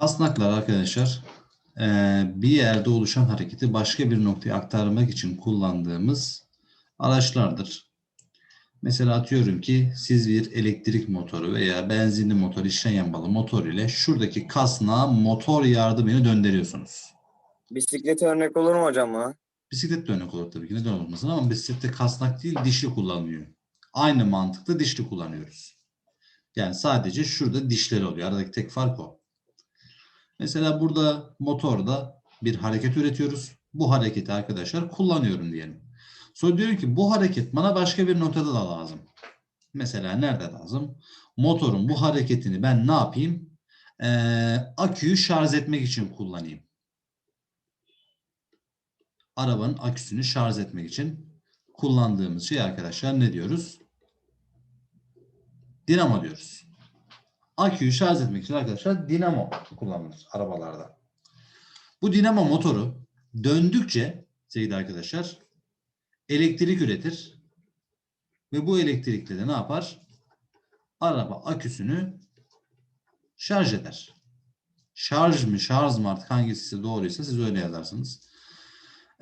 Kasnaklar arkadaşlar eee, bir yerde oluşan hareketi başka bir noktaya aktarmak için kullandığımız araçlardır. Mesela atıyorum ki siz bir elektrik motoru veya benzinli motor, içten yanmalı motor ile şuradaki kasnağı motor yardımıyla döndürüyorsunuz. Bisiklet örnek olur mu hocam buna? Bisiklet de örnek olur tabii ki neden olmasın ama bisiklette kasnak değil dişli kullanılıyor. Aynı mantıkla dişli kullanıyoruz. Yani sadece şurada dişleri oluyor. Aradaki tek fark o. Mesela burada motorda bir hareket üretiyoruz. Bu hareketi arkadaşlar kullanıyorum diyelim. Sonra diyorum ki bu hareket bana başka bir noktada da lazım. Mesela nerede lazım? Motorun bu hareketini ben ne yapayım? Ee, aküyü şarj etmek için kullanayım. Arabanın aküsünü şarj etmek için kullandığımız şey arkadaşlar ne diyoruz? Dinamo diyoruz. Aküyü şarj etmek için arkadaşlar dinamo kullanılır arabalarda. Bu dinamo motoru döndükçe sevgili arkadaşlar elektrik üretir ve bu elektrikle de ne yapar? Araba aküsünü şarj eder. Şarj mı şarj mı artık hangisi doğruysa siz öyle yazarsınız.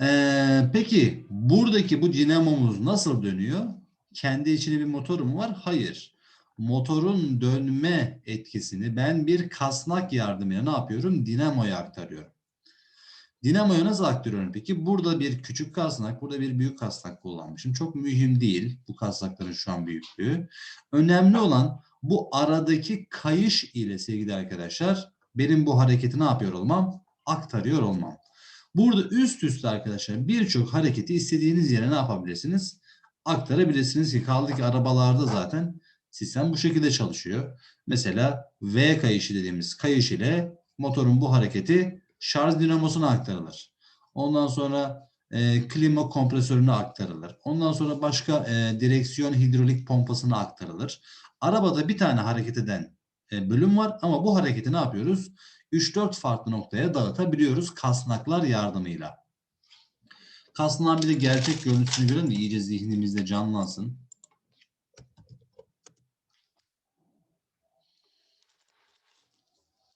Ee, peki buradaki bu dinamomuz nasıl dönüyor? Kendi içinde bir motoru mu var? Hayır. Motorun dönme etkisini ben bir kasnak yardımıyla ne yapıyorum? Dinamoya aktarıyorum. Dinamoya nasıl aktarıyorum peki? Burada bir küçük kasnak, burada bir büyük kasnak kullanmışım. Çok mühim değil bu kasnakların şu an büyüklüğü. Önemli olan bu aradaki kayış ile sevgili arkadaşlar benim bu hareketi ne yapıyor olmam? Aktarıyor olmam. Burada üst üste arkadaşlar birçok hareketi istediğiniz yere ne yapabilirsiniz? Aktarabilirsiniz ki kaldı ki arabalarda zaten sistem bu şekilde çalışıyor. Mesela V kayışı dediğimiz kayış ile motorun bu hareketi şarj dinamosuna aktarılır. Ondan sonra e, klima kompresörüne aktarılır. Ondan sonra başka e, direksiyon hidrolik pompasına aktarılır. Arabada bir tane hareket eden e, bölüm var ama bu hareketi ne yapıyoruz? 3-4 farklı noktaya dağıtabiliyoruz kasnaklar yardımıyla. Kasnağın bir de gerçek görüntüsünü görelim de iyice zihnimizde canlansın.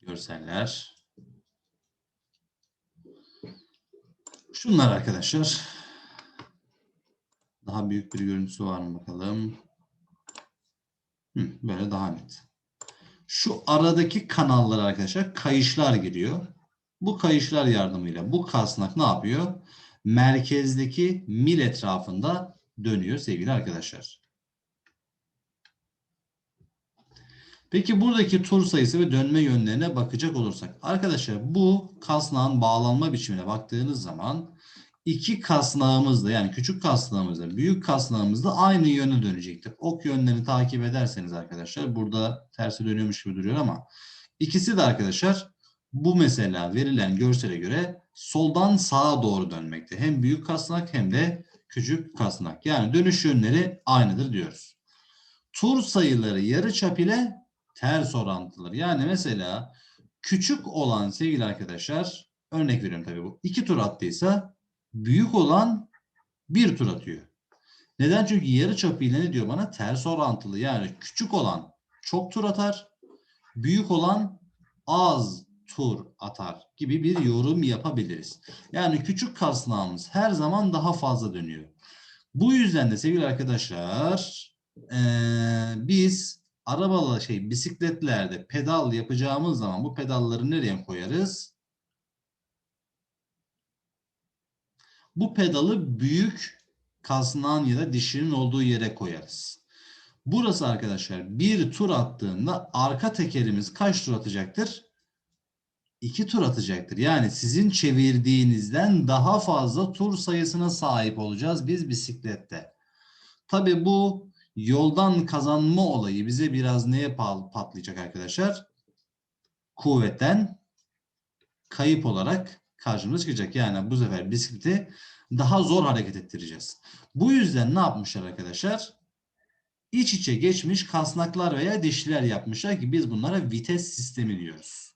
Görseller. Şunlar arkadaşlar. Daha büyük bir görüntüsü var mı bakalım. Hı, böyle daha net. Şu aradaki kanallara arkadaşlar kayışlar giriyor. Bu kayışlar yardımıyla bu kasnak ne yapıyor? Merkezdeki mil etrafında dönüyor sevgili arkadaşlar. Peki buradaki tur sayısı ve dönme yönlerine bakacak olursak. Arkadaşlar bu kasnağın bağlanma biçimine baktığınız zaman iki kasnağımız da yani küçük kasnağımız da büyük kasnağımız da aynı yöne dönecektir. Ok yönlerini takip ederseniz arkadaşlar burada tersi dönüyormuş gibi duruyor ama ikisi de arkadaşlar bu mesela verilen görsele göre soldan sağa doğru dönmekte. Hem büyük kasnak hem de küçük kasnak. Yani dönüş yönleri aynıdır diyoruz. Tur sayıları yarıçap ile ters orantılıdır. Yani mesela küçük olan sevgili arkadaşlar örnek veriyorum tabii bu. iki tur attıysa büyük olan bir tur atıyor. Neden? Çünkü yarı çapıyla ne diyor bana? Ters orantılı. Yani küçük olan çok tur atar. Büyük olan az tur atar gibi bir yorum yapabiliriz. Yani küçük kasnağımız her zaman daha fazla dönüyor. Bu yüzden de sevgili arkadaşlar eee, biz arabalı şey bisikletlerde pedal yapacağımız zaman bu pedalları nereye koyarız? Bu pedalı büyük kasnağın ya da dişinin olduğu yere koyarız. Burası arkadaşlar bir tur attığında arka tekerimiz kaç tur atacaktır? İki tur atacaktır. Yani sizin çevirdiğinizden daha fazla tur sayısına sahip olacağız biz bisiklette. Tabii bu yoldan kazanma olayı bize biraz neye patlayacak arkadaşlar? Kuvvetten kayıp olarak karşımıza çıkacak. Yani bu sefer bisikleti daha zor hareket ettireceğiz. Bu yüzden ne yapmışlar arkadaşlar? İç içe geçmiş kasnaklar veya dişliler yapmışlar ki biz bunlara vites sistemi diyoruz.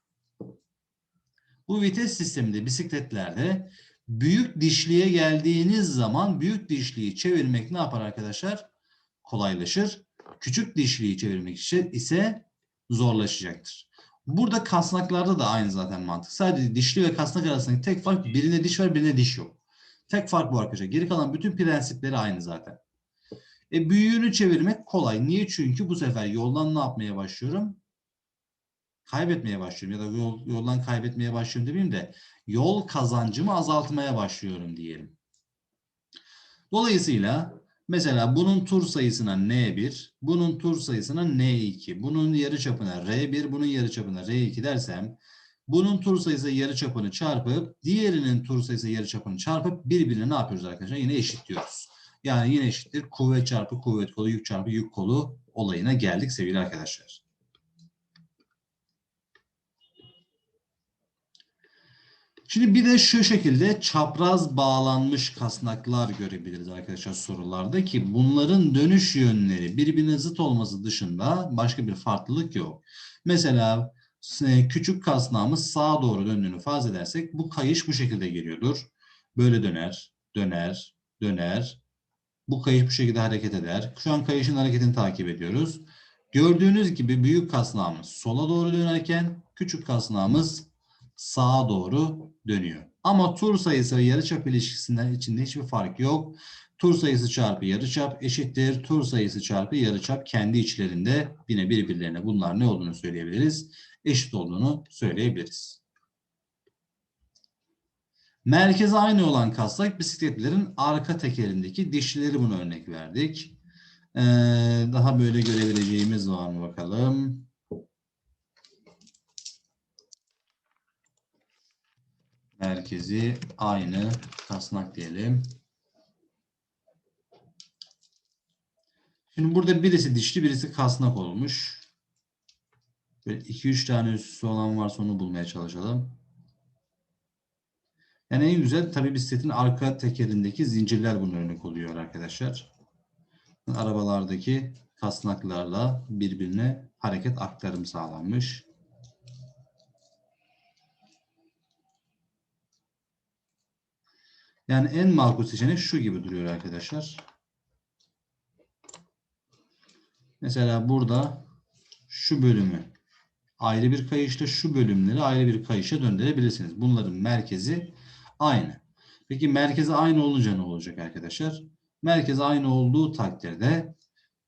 Bu vites sisteminde bisikletlerde büyük dişliye geldiğiniz zaman büyük dişliyi çevirmek ne yapar arkadaşlar? Kolaylaşır. Küçük dişliyi çevirmek için ise zorlaşacaktır. Burada kasnaklarda da aynı zaten mantık. Sadece dişli ve kasnak arasındaki tek fark birine diş var birine diş yok. Tek fark bu arkadaşlar. Geri kalan bütün prensipleri aynı zaten. E büyüğünü çevirmek kolay. Niye? Çünkü bu sefer yoldan ne yapmaya başlıyorum? Kaybetmeye başlıyorum ya da yol, yoldan kaybetmeye başlıyorum demeyeyim de yol kazancımı azaltmaya başlıyorum diyelim. Dolayısıyla mesela bunun tur sayısına N1, bunun tur sayısına N2, bunun yarıçapına R1, bunun yarıçapına R2 dersem bunun tur sayısı yarıçapını çarpıp diğerinin tur sayısı yarıçapını çarpıp birbirine ne yapıyoruz arkadaşlar? Yine eşitliyoruz. Yani yine eşittir kuvvet çarpı kuvvet kolu, yük çarpı yük kolu olayına geldik sevgili arkadaşlar. Şimdi bir de şu şekilde çapraz bağlanmış kasnaklar görebiliriz arkadaşlar sorularda ki bunların dönüş yönleri birbirine zıt olması dışında başka bir farklılık yok. Mesela e, küçük kasnağımız sağa doğru döndüğünü farz edersek bu kayış bu şekilde geliyordur. Böyle döner, döner, döner. Bu kayış bu şekilde hareket eder. Şu an kayışın hareketini takip ediyoruz. Gördüğünüz gibi büyük kasnağımız sola doğru dönerken küçük kasnağımız sağa doğru dönüyor. Ama tur sayısı ve yarıçap ilişkisinden içinde hiçbir fark yok. Tur sayısı çarpı yarıçap eşittir. Tur sayısı çarpı yarıçap kendi içlerinde yine birbirlerine bunlar ne olduğunu söyleyebiliriz. Eşit olduğunu söyleyebiliriz. Merkezi aynı olan kasnak bisikletlerin arka tekerindeki dişlileri bunu örnek verdik. Ee, daha böyle görebileceğimiz var mı bakalım. Merkezi aynı kasnak diyelim. Şimdi burada birisi dişli birisi kasnak olmuş. Böyle 2-3 tane üstü olan varsa onu bulmaya çalışalım. Yani en güzel tabii bisikletin arka tekerindeki zincirler bunun örnek oluyor arkadaşlar. Arabalardaki kasnaklarla birbirine hareket aktarım sağlanmış. Yani en makul seçenek şu gibi duruyor arkadaşlar. Mesela burada şu bölümü ayrı bir kayışla şu bölümleri ayrı bir kayışa döndürebilirsiniz. Bunların merkezi aynı. Peki merkezi aynı olunca ne olacak arkadaşlar? Merkez aynı olduğu takdirde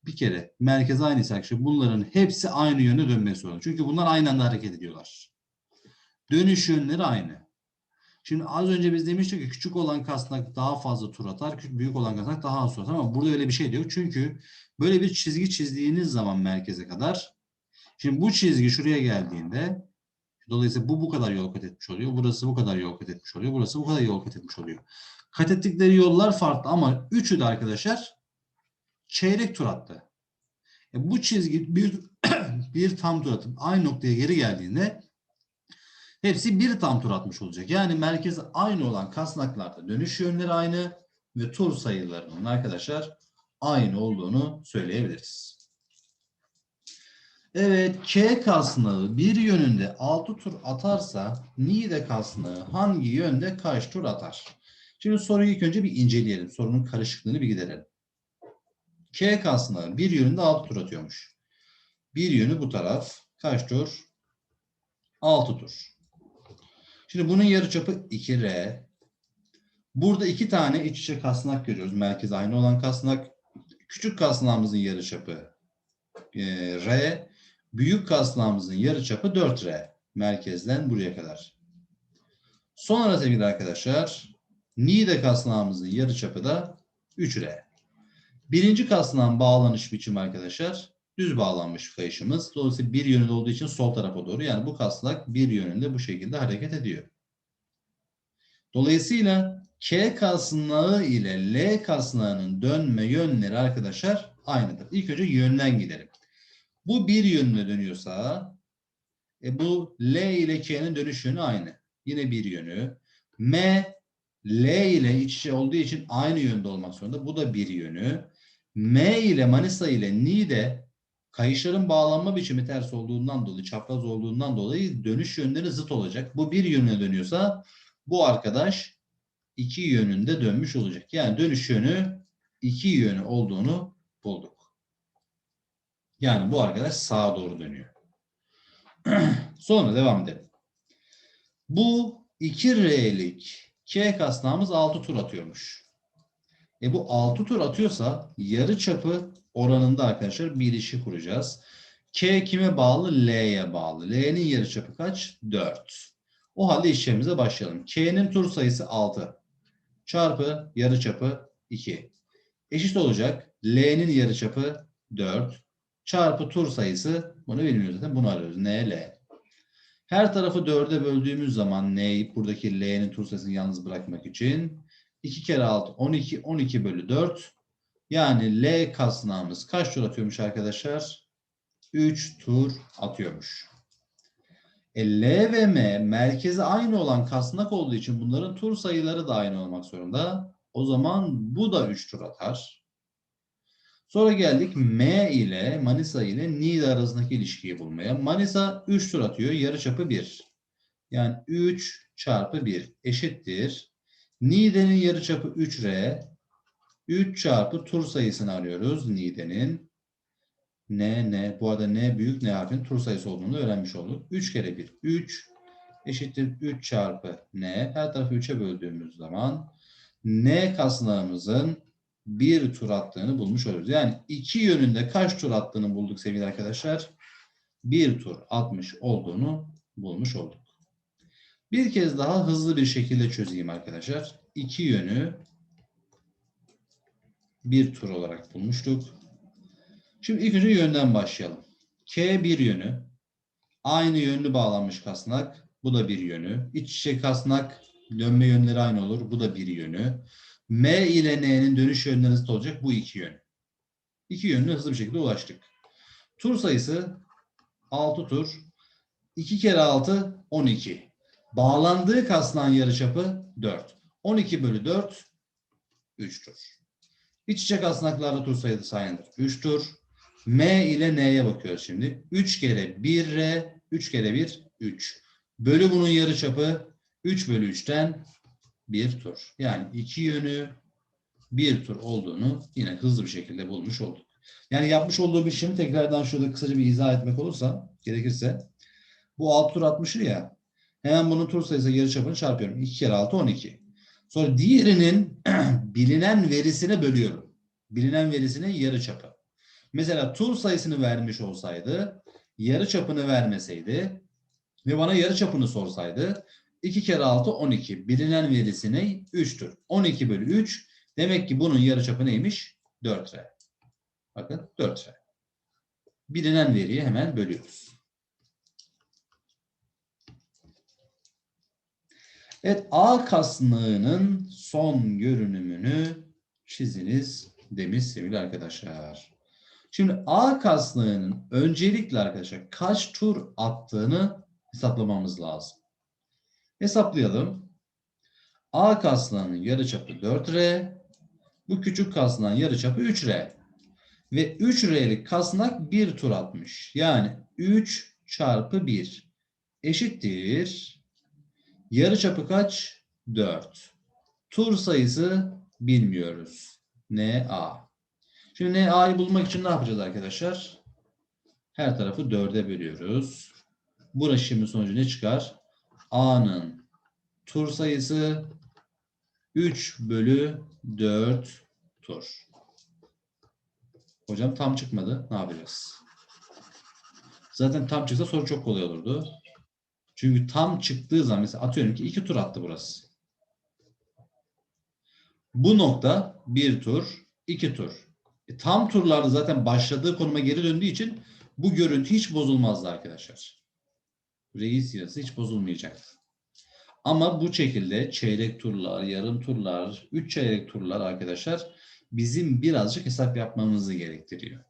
bir kere merkez aynıysa arkadaşlar bunların hepsi aynı yöne dönmesi zorunda. Çünkü bunlar aynı anda hareket ediyorlar. Dönüş yönleri aynı. Şimdi az önce biz demiştik ki küçük olan kasnak daha fazla tur atar, büyük olan kasnak daha az tur atar ama burada öyle bir şey de yok. Çünkü böyle bir çizgi çizdiğiniz zaman merkeze kadar şimdi bu çizgi şuraya geldiğinde dolayısıyla bu bu kadar yol kat etmiş oluyor. Burası bu kadar yol kat etmiş oluyor. Burası bu kadar yol kat etmiş oluyor. Kat ettikleri yollar farklı ama üçü de arkadaşlar çeyrek tur attı. E bu çizgi bir, bir tam tur atıp aynı noktaya geri geldiğinde Hepsi bir tam tur atmış olacak. Yani merkezi aynı olan kasnaklarda dönüş yönleri aynı ve tur sayılarının arkadaşlar aynı olduğunu söyleyebiliriz. Evet, K kasnağı bir yönünde 6 tur atarsa Nide kasnağı hangi yönde kaç tur atar? Şimdi soruyu ilk önce bir inceleyelim. Sorunun karışıklığını bir giderelim. K kasnağı bir yönünde 6 tur atıyormuş. Bir yönü bu taraf. Kaç tur? 6 tur. Şimdi bunun yarıçapı 2R. Burada iki tane iç içe kasnak görüyoruz. Merkez aynı olan kasnak. Küçük kasnağımızın yarıçapı e, R. Büyük kasnağımızın yarıçapı 4R. Merkezden buraya kadar. Sonra sevgili arkadaşlar Nide kasnağımızın yarıçapı da 3R. Birinci kasnağın bağlanış biçimi arkadaşlar düz bağlanmış kayışımız. Dolayısıyla bir yönünde olduğu için sol tarafa doğru. Yani bu kasnak bir yönünde bu şekilde hareket ediyor. Dolayısıyla K kasnağı ile L kasnağının dönme yönleri arkadaşlar aynıdır. İlk önce yönden gidelim. Bu bir yönüne dönüyorsa e bu L ile K'nin dönüş yönü aynı. Yine bir yönü. M L ile iç içe olduğu için aynı yönde olmak zorunda. Bu da bir yönü. M ile Manisa ile Niğde kayışların bağlanma biçimi ters olduğundan dolayı, çapraz olduğundan dolayı dönüş yönleri zıt olacak. Bu bir yönüne dönüyorsa bu arkadaş iki yönünde dönmüş olacak. Yani dönüş yönü iki yönü olduğunu bulduk. Yani bu arkadaş sağa doğru dönüyor. Sonra devam edelim. Bu 2R'lik K kasnağımız 6 tur atıyormuş. E bu 6 tur atıyorsa yarı çapı oranında arkadaşlar bir ilişki kuracağız. K kime bağlı? L'ye bağlı. L'nin yarı çapı kaç? 4. O halde işlemimize başlayalım. K'nin tur sayısı 6 çarpı yarı çapı 2. Eşit olacak. L'nin yarı çapı 4 çarpı tur sayısı bunu bilmiyoruz zaten bunu arıyoruz. N, L. Her tarafı 4'e böldüğümüz zaman N'yi buradaki L'nin tur sayısını yalnız bırakmak için 2 kere 6 12 12 bölü 4 yani L kasnağımız kaç tur atıyormuş arkadaşlar? 3 tur atıyormuş. E, L ve M merkezi aynı olan kasnak olduğu için bunların tur sayıları da aynı olmak zorunda. O zaman bu da 3 tur atar. Sonra geldik M ile Manisa ile Niğde arasındaki ilişkiyi bulmaya. Manisa 3 tur atıyor. Yarıçapı 1. Yani 3 çarpı 1 eşittir. Niğde'nin yarıçapı 3R. 3 çarpı tur sayısını arıyoruz Niğde'nin. N, N. Bu arada N büyük N harfinin tur sayısı olduğunu öğrenmiş olduk. 3 kere 1. 3 eşittir 3 çarpı N. Her tarafı 3'e böldüğümüz zaman N kasnağımızın bir tur attığını bulmuş oluruz. Yani iki yönünde kaç tur attığını bulduk sevgili arkadaşlar. Bir tur atmış olduğunu bulmuş olduk. Bir kez daha hızlı bir şekilde çözeyim arkadaşlar. İki yönü bir tur olarak bulmuştuk. Şimdi ilk önce yönden başlayalım. K bir yönü. Aynı yönlü bağlanmış kasnak. Bu da bir yönü. İç içe kasnak dönme yönleri aynı olur. Bu da bir yönü. M ile N'nin dönüş yönleri zıt olacak. Bu iki yön. İki yönlü hızlı bir şekilde ulaştık. Tur sayısı 6 tur. 2 kere 6 12. Bağlandığı kasnağın yarıçapı 4. 12 bölü 4 3 tur. İç içe kasnaklarda tur sayısı aynıdır. 3 tur. M ile N'ye bakıyoruz şimdi. 3 kere 1R, 3 kere 1, 3. Bölü bunun yarıçapı 3 bölü 3'ten 1 tur. Yani iki yönü bir tur olduğunu yine hızlı bir şekilde bulmuş olduk. Yani yapmış olduğu bir işlemi tekrardan şurada kısaca bir izah etmek olursa gerekirse bu 6 tur atmışır ya hemen bunun tur sayısı yarıçapını çarpıyorum. 2 kere 6 12. Sonra diğerinin bilinen verisine bölüyorum. Bilinen verisine yarıçapı. Mesela tur sayısını vermiş olsaydı, yarı çapını vermeseydi ve bana yarı çapını sorsaydı 2 kere 6 12. Bilinen verisi ne? 3'tür. 12 bölü 3. Demek ki bunun yarı çapı neymiş? 4R. Bakın 4R. Bilinen veriyi hemen bölüyoruz. Evet A kasnağının son görünümünü çiziniz demiş sevgili arkadaşlar. Şimdi A kasnağının öncelikle arkadaşlar kaç tur attığını hesaplamamız lazım. Hesaplayalım. A kasnağının yarıçapı 4R. Bu küçük kasnağın yarıçapı 3R. Ve 3R'lik kasnak 1 tur atmış. Yani 3 çarpı 1 eşittir. Yarıçapı kaç? 4. Tur sayısı bilmiyoruz. NA. Şimdi NA'yı bulmak için ne yapacağız arkadaşlar? Her tarafı 4'e bölüyoruz. Burası şimdi sonucu ne çıkar? A'nın tur sayısı 3 bölü 4 tur. Hocam tam çıkmadı. Ne yapacağız? Zaten tam çıksa soru çok kolay olurdu. Çünkü tam çıktığı zaman mesela atıyorum ki 2 tur attı burası. Bu nokta 1 tur, 2 tur. E, tam turlarda zaten başladığı konuma geri döndüğü için bu görüntü hiç bozulmazdı arkadaşlar. Reis yarısı hiç bozulmayacaktı. Ama bu şekilde çeyrek turlar, yarım turlar, üç çeyrek turlar arkadaşlar bizim birazcık hesap yapmamızı gerektiriyor.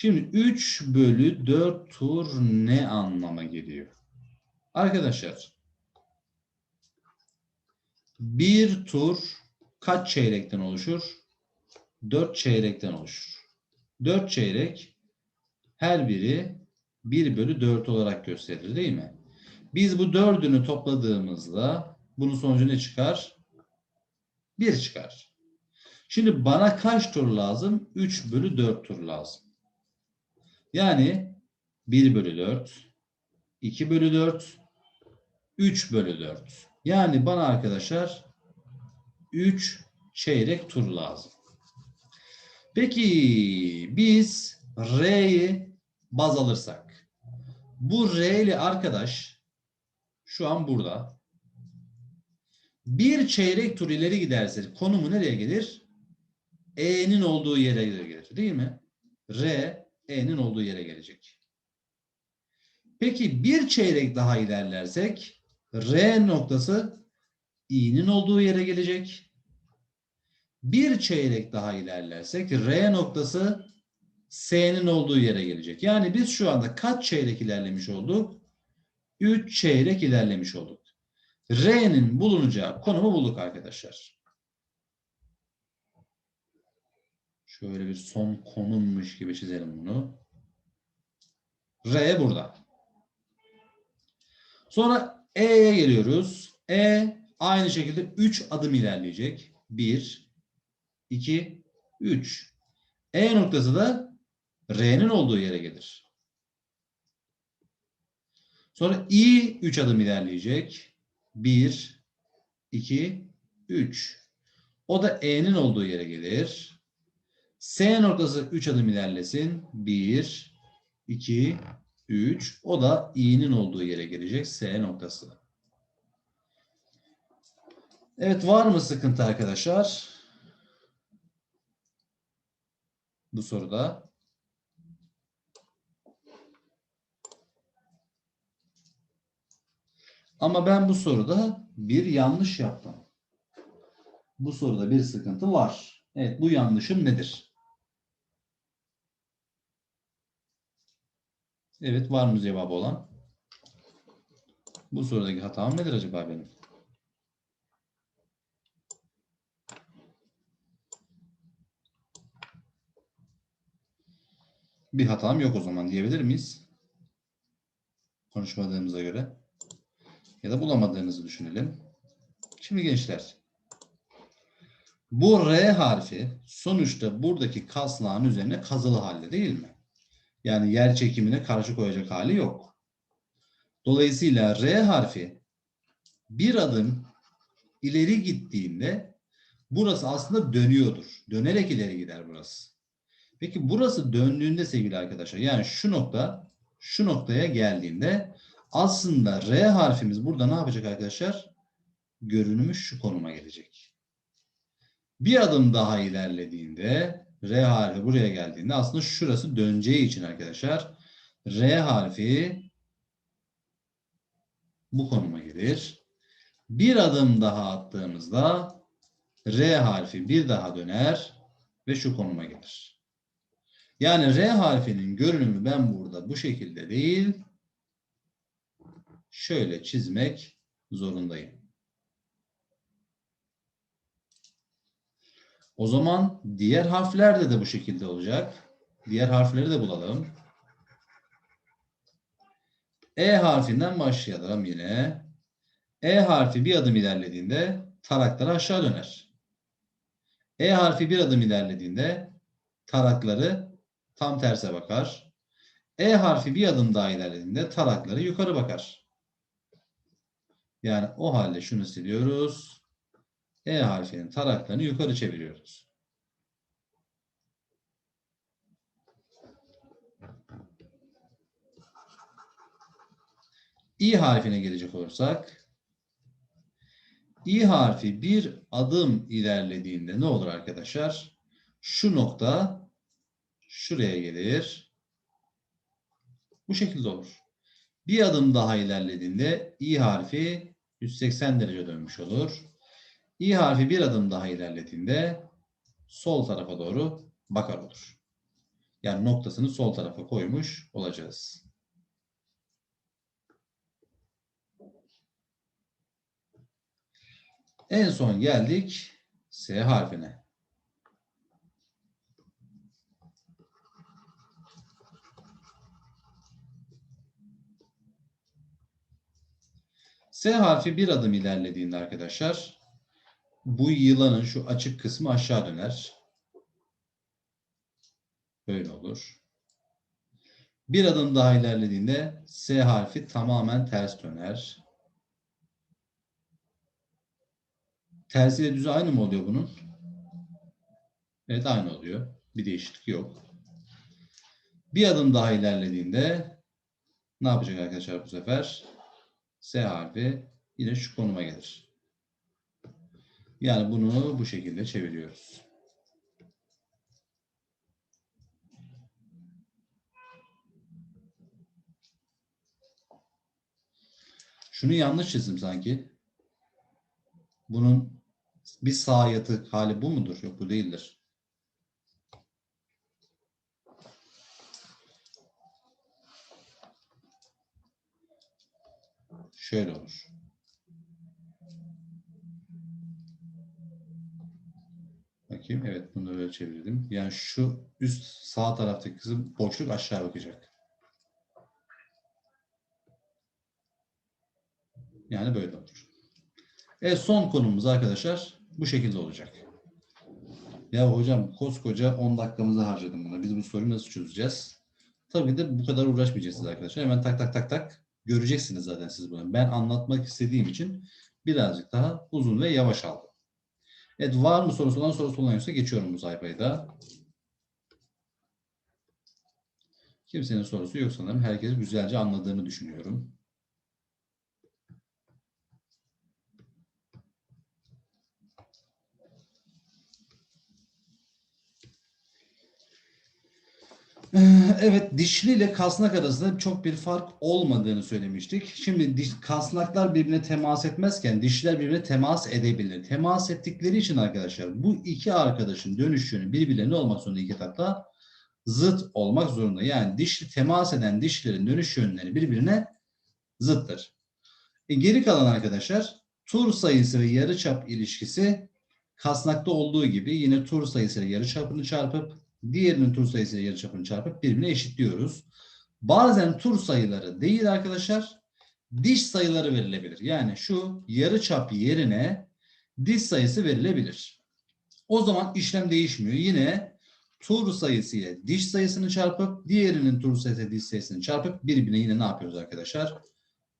Şimdi 3 bölü 4 tur ne anlama geliyor? Arkadaşlar bir tur kaç çeyrekten oluşur? 4 çeyrekten oluşur. 4 çeyrek her biri 1 bölü 4 olarak gösterilir değil mi? Biz bu dördünü topladığımızda bunun sonucu ne çıkar? 1 çıkar. Şimdi bana kaç tur lazım? 3 bölü 4 tur lazım. Yani 1 bölü 4, 2 bölü 4, 3 bölü 4. Yani bana arkadaşlar 3 çeyrek tur lazım. Peki biz R'yi baz alırsak. Bu R'li arkadaş şu an burada. Bir çeyrek tur ileri giderse konumu nereye gelir? E'nin olduğu yere gelir değil mi? R, E'nin olduğu yere gelecek. Peki bir çeyrek daha ilerlersek R noktası i'nin olduğu yere gelecek. Bir çeyrek daha ilerlersek R noktası S'nin olduğu yere gelecek. Yani biz şu anda kaç çeyrek ilerlemiş olduk? 3 çeyrek ilerlemiş olduk. R'nin bulunacağı konumu bulduk arkadaşlar. Şöyle bir son konummuş gibi çizelim bunu. R burada. Sonra E'ye geliyoruz. E aynı şekilde 3 adım ilerleyecek. 1, 2, 3. E noktası da R'nin olduğu yere gelir. Sonra I 3 adım ilerleyecek. 1, 2, 3. O da E'nin olduğu yere gelir. S noktası 3 adım ilerlesin. 1, 2, 3. O da i'nin olduğu yere gelecek. S noktası. Evet var mı sıkıntı arkadaşlar? Bu soruda. Ama ben bu soruda bir yanlış yaptım. Bu soruda bir sıkıntı var. Evet bu yanlışım nedir? Evet var cevabı olan? Bu sorudaki hatam nedir acaba benim? Bir hatam yok o zaman diyebilir miyiz? Konuşmadığımıza göre. Ya da bulamadığınızı düşünelim. Şimdi gençler. Bu R harfi sonuçta buradaki kaslağın üzerine kazılı halde değil mi? Yani yer çekimine karşı koyacak hali yok. Dolayısıyla R harfi bir adım ileri gittiğinde burası aslında dönüyordur. Dönerek ileri gider burası. Peki burası döndüğünde sevgili arkadaşlar yani şu nokta şu noktaya geldiğinde aslında R harfimiz burada ne yapacak arkadaşlar? Görünümü şu konuma gelecek. Bir adım daha ilerlediğinde R harfi buraya geldiğinde aslında şurası döneceği için arkadaşlar R harfi bu konuma gelir. Bir adım daha attığımızda R harfi bir daha döner ve şu konuma gelir. Yani R harfinin görünümü ben burada bu şekilde değil şöyle çizmek zorundayım. O zaman diğer harflerde de bu şekilde olacak. Diğer harfleri de bulalım. E harfinden başlayalım yine. E harfi bir adım ilerlediğinde tarakları aşağı döner. E harfi bir adım ilerlediğinde tarakları tam terse bakar. E harfi bir adım daha ilerlediğinde tarakları yukarı bakar. Yani o halde şunu siliyoruz. E harfinin taraklarını yukarı çeviriyoruz. İ harfine gelecek olursak İ harfi bir adım ilerlediğinde ne olur arkadaşlar? Şu nokta şuraya gelir. Bu şekilde olur. Bir adım daha ilerlediğinde İ harfi 180 derece dönmüş olur. İ harfi bir adım daha ilerlediğinde sol tarafa doğru bakar olur. Yani noktasını sol tarafa koymuş olacağız. En son geldik S harfine. S harfi bir adım ilerlediğinde arkadaşlar bu yılanın şu açık kısmı aşağı döner. Böyle olur. Bir adım daha ilerlediğinde S harfi tamamen ters döner. Tersiyle düzü aynı mı oluyor bunun? Evet aynı oluyor. Bir değişiklik yok. Bir adım daha ilerlediğinde ne yapacak arkadaşlar bu sefer? S harfi yine şu konuma gelir. Yani bunu bu şekilde çeviriyoruz. Şunu yanlış çizdim sanki. Bunun bir sağ yatık hali bu mudur? Yok bu değildir. Şöyle olur. Bakayım. Evet bunu böyle çevirdim. Yani şu üst sağ taraftaki kısım boşluk aşağı bakacak. Yani böyle olur. Evet son konumuz arkadaşlar bu şekilde olacak. Ya hocam koskoca 10 dakikamızı harcadım buna. Biz bu soruyu nasıl çözeceğiz? Tabii de bu kadar uğraşmayacaksınız arkadaşlar. Hemen tak tak tak tak göreceksiniz zaten siz bunu. Ben anlatmak istediğim için birazcık daha uzun ve yavaş aldım. Evet var mı sorusu olan sorusu olan geçiyorum bu sayfayı da. Kimsenin sorusu yok sanırım. Herkes güzelce anladığını düşünüyorum. Evet, dişli ile kasnak arasında çok bir fark olmadığını söylemiştik. Şimdi diş, kasnaklar birbirine temas etmezken dişler birbirine temas edebilir. Temas ettikleri için arkadaşlar bu iki arkadaşın dönüş yönü birbirlerine olmak zorunda iki etapta zıt olmak zorunda. Yani dişli temas eden dişlerin dönüş yönleri birbirine zıttır. E, geri kalan arkadaşlar tur sayısı ve yarıçap ilişkisi kasnakta olduğu gibi yine tur sayısı ile yarıçapını çarpıp diğerinin tur sayısıyla yarıçapını çarpıp birbirine eşitliyoruz. Bazen tur sayıları değil arkadaşlar, diş sayıları verilebilir. Yani şu yarıçap yerine diş sayısı verilebilir. O zaman işlem değişmiyor. Yine tur sayısı ile diş sayısını çarpıp diğerinin tur sayısı ile diş sayısını çarpıp birbirine yine ne yapıyoruz arkadaşlar?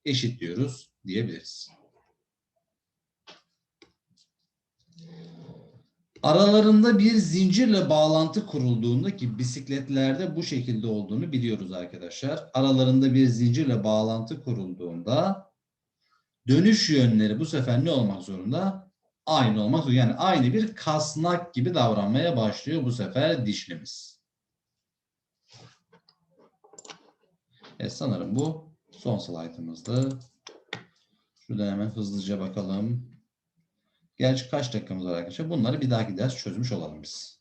Eşitliyoruz diyebiliriz. Aralarında bir zincirle bağlantı kurulduğunda ki bisikletlerde bu şekilde olduğunu biliyoruz arkadaşlar. Aralarında bir zincirle bağlantı kurulduğunda dönüş yönleri bu sefer ne olmak zorunda? Aynı olmak zorunda. Yani aynı bir kasnak gibi davranmaya başlıyor bu sefer dişlimiz. Evet sanırım bu son slaytımızdı. Şuradan hemen hızlıca bakalım. Gerçi kaç dakikamız var arkadaşlar? Bunları bir dahaki ders çözmüş olalım biz.